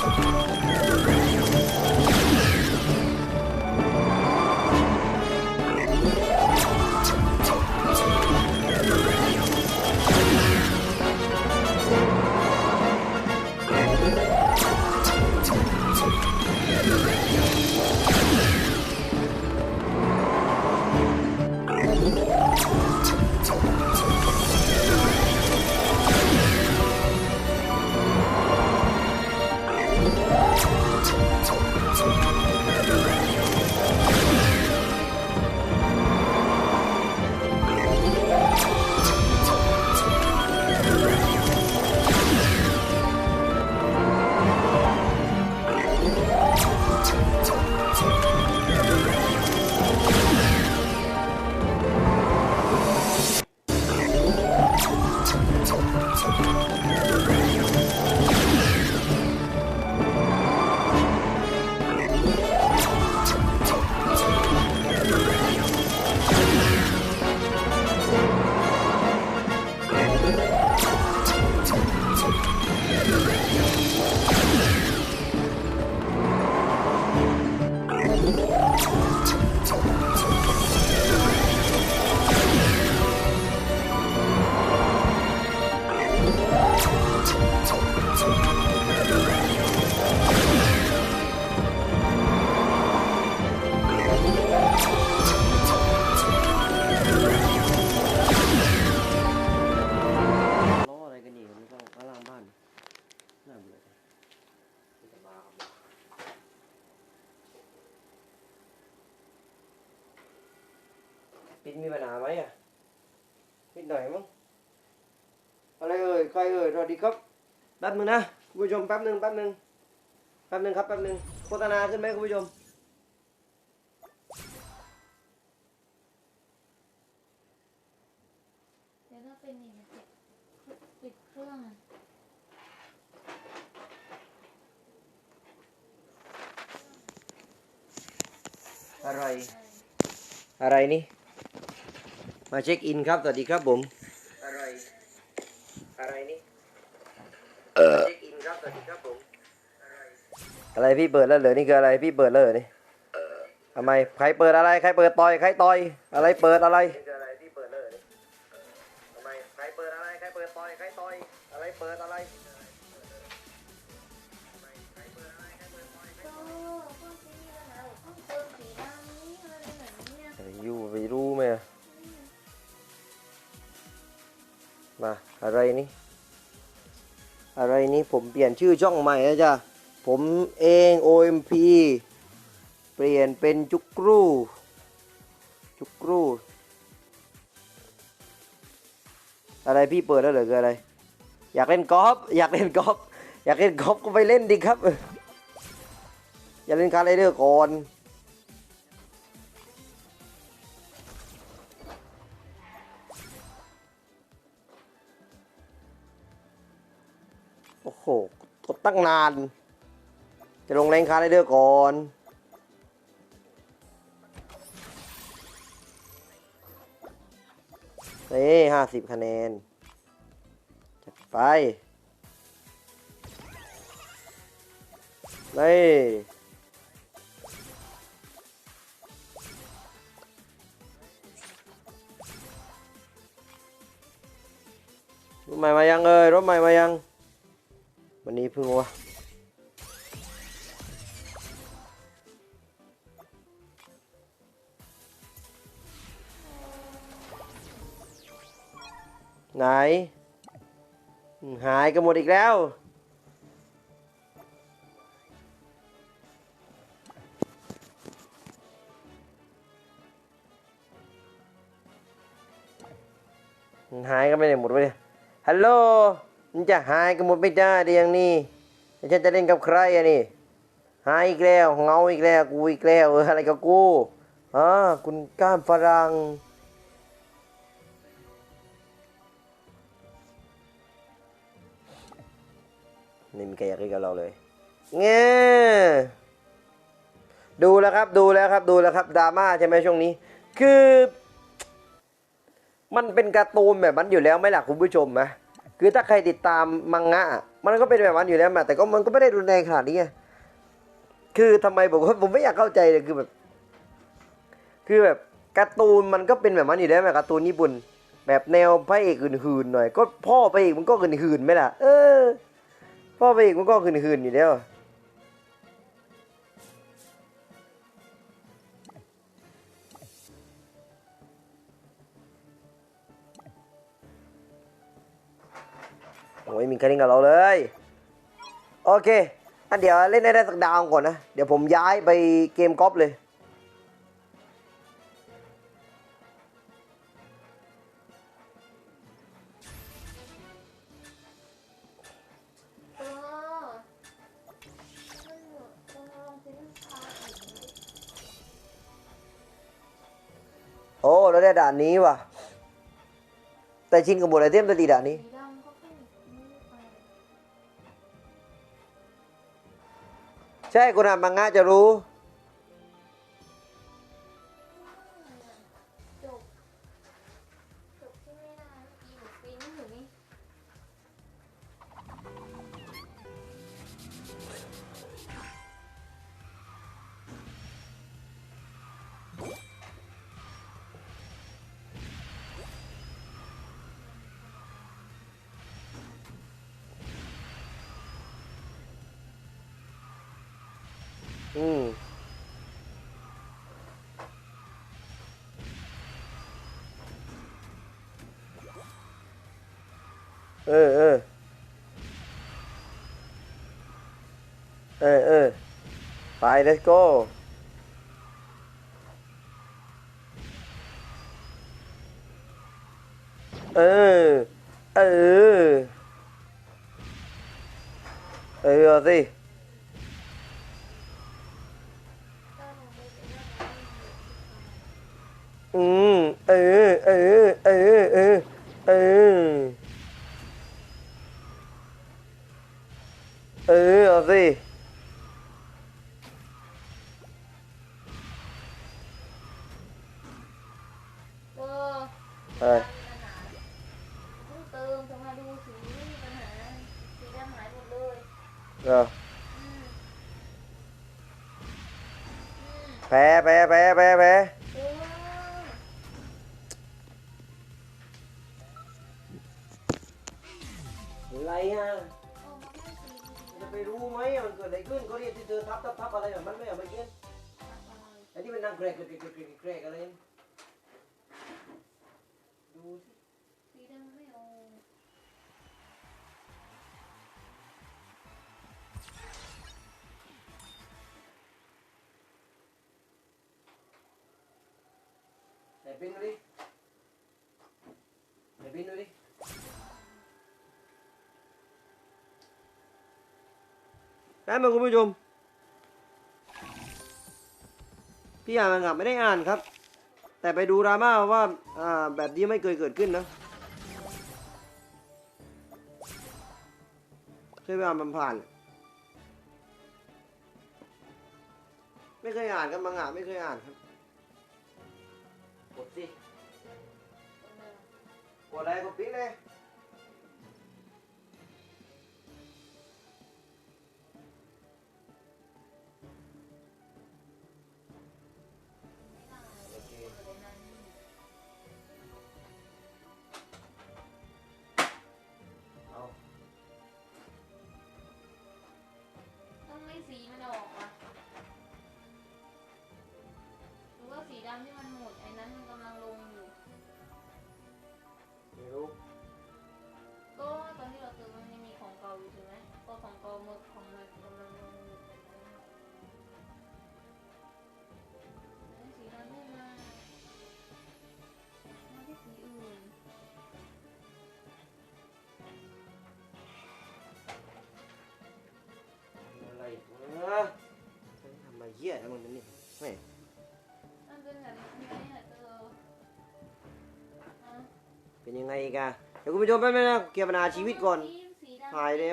ล้ ปิดมีปัญหาไหมอะปิดหน่อยมั้งอะไรเอ่ยใครเอ่ยสวัสดีครับ แป๊บนึงนะคุณผู้ชมแป๊บนึงแป๊บนึงแป๊บนึงครับแป๊บนึงโฆษณาขึ้นไหมคุณผู้ชม เดี๋ยวถ้าเป็นอย่างนี้ปิดปิดเครื่องอะอะไร อะไรนี่ มาเช็คอินครับ สวัสดีครับผม อะไร อะไรนี่มาเช็ค อินครับสวัสดีครับผมอะไรพี่เปิดแล้วเหรอนี่คืออะไรพี่เปิดแล้วเหรอนี่ทำไมใครเปิดอะไรใครเปิดต่อยใครต่อยอะไรเปิดอะไรนี่คืออะไรพี่เปิดแล้วเหรอนี่ทำไมใครเปิดอะไรใครเปิดต่อยใครต่อยอะไรเปิดอะไรก็ก็ซีมีปัญหาบอกต้องเติมสีดำนี้อะไรแบบนี้เนี่ยอยู่ไปรู้ไหมอะมาอะไรนี่ อะไรนี่ผมเปลี่ยนชื่อช่องใหม่แล้วจ้ะ ผมเอง OMP เปลี่ยนเป็นจุกกรูจุกกรูอะไรพี่เปิดแล้วเหรอคืออะไร อยากเล่นกอล์ฟอยากเล่นกอล์ฟอยากเล่นกอล์ฟก็ไปเล่นดิครับ อย่าเล่นคาร์ไรเดอร์ก่อน ตั้งนาน จะลงแรงคาไรเดอร์ก่อนนี่ห้าสิบคะแนน จัดไปนี่รถใหม่มายังเอ่ยรถใหม่มายัง วันนี้เพิ่งวะไหน หายกันหมดอีกแล้วหายกันไปไหนหมดวะเนี่ยฮัลโหล มันจะหายกันหมดไม่ได้เดียงนี้ฉันจะเล่นกับใครอะนี่ หายอีกแล้วเงาอีกแล้วกูอีกแล้วเอออะไรกับกูอ่าคุณก้ามฝรั่งไม่มีใครอยากเล่นกับเราเลยเงี้ยดูแล้วครับดูแล้วครับดูแล้วครับดราม่าใช่ไหมช่วงนี้ คือ มันเป็นการ์ตูนแบบนั้นอยู่แล้วไหมล่ะคุณผู้ชมนะ คือถ้าใครติดตามมังงะ มันก็เป็นแบบนั้นอยู่แล้วมาแต่ก็มันก็ไม่ได้รุนแรงขนาดนี้ไงคือทำไมผมผมไม่อยากเข้าใจเลยคือแบบ คือแบบการ์ตูนมันก็เป็นแบบนั้นอยู่แล้วแบบการ์ตูนญี่ปุ่น แบบแนวพระเอกหื่นๆหน่อย ก็พ่อพระเอกมันก็หื่นๆไหมล่ะเออพ่อพระเอกมันก็หื่นๆอยู่แล้ว โอ้ยมีใครเล่นกับเราเลย โอเคอันเดี๋ยวเล่นได้ได้สักดาวก่อนนะ เดี๋ยวผมย้ายไปเกมกอล์ฟเลยเออมันเหมือนจะลองเป็นชาอีกโอ้เราได้ด่านนี้ว่ะ แต่ชิงกับหมดไอเทมตัวดีด่านนี้ ใช่คนอ่านมังงะจะรู้ อืมเออเออเออเออไป let's go เออเออ เออเอาสิ ก็ลงไปเป็นเรื่องนั้น อืมเออเออเออเออเออเออเอาสิ เออ เออมีปัญหาเพิ่งเติมจะมาดูสีไม่มีปัญหาสีดำหายหมดเลยเอออืมอืมแพ้แพ้แพ้แพ้แพ้เอออะไรอะเอามาให้สีดีจะไปรู้ไหมอะมันเกิดอะไรขึ้นก็เรียกที่เธอทับทับทับอะไรแบบมันไม่เอาไปเกี้ยนๆอะไอ้ที่มันนั่งแกรกแกรกแกรกแกรกแกรกอะไร ไหนปิ้นดูดิไหนปิ้นดูดิได้ไหมคุณผู้ชม พี่อ่านมังงะไม่ได้อ่านครับ แต่ไปดูดราม่าว่าอ่าแบบนี้ไม่เคยเกิดขึ้นนะเคยไปอ่านมันผ่านๆไม่เคยอ่านครับมังงะไม่เคยอ่านครับ กดสิคนเดิม ยังไงกันเดี๋ยวคุณผู้ชมแป๊บนึงนะเคลียร์ปัญหาชีวิตก่อนถ่ายเลย